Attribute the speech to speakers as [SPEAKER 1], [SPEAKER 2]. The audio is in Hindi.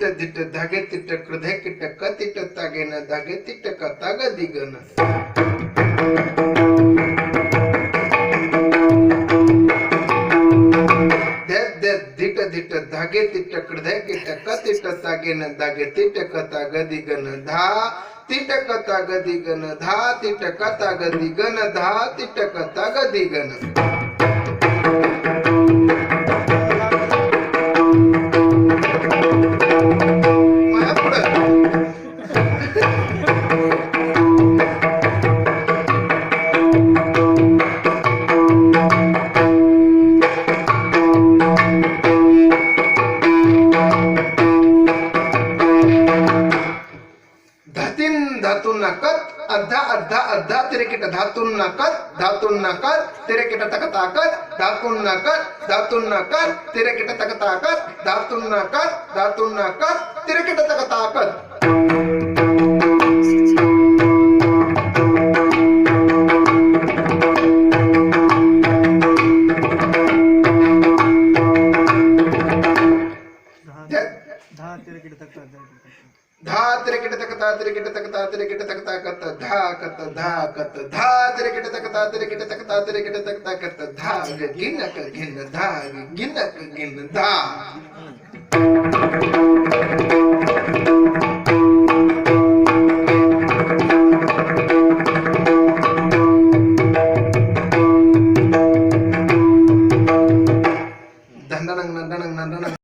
[SPEAKER 1] धिट धिट धागे तिट कृधे किट कतिट तागेन धागे तिट कताग दिगन ध्यात ध्यात धिट धिट धागे तिट कृधे किट कतिट तागेन धागे तिट कताग दिगन धा। तिट कताग दिगन धा, तिट कताग दिगन धा, तिट कताग दिगन नाकत धातून नाकत तिरेकिट तक ताकत धातून नाकत धातून नाकत तिरेकिट तक ताकत
[SPEAKER 2] दहा तिरकीट तक,
[SPEAKER 1] धा तिरेकिट तक। ता तिरेकिट तक ता तिरेकिट तक ताकत धा कत धा कत, धा तिरेकिट तक ता तिरेकिट तक ता तिरेकिट तक ताकत धा गिनक गिन धा गिनक गिन धा। दंडनंग नंडनंग नंडनंग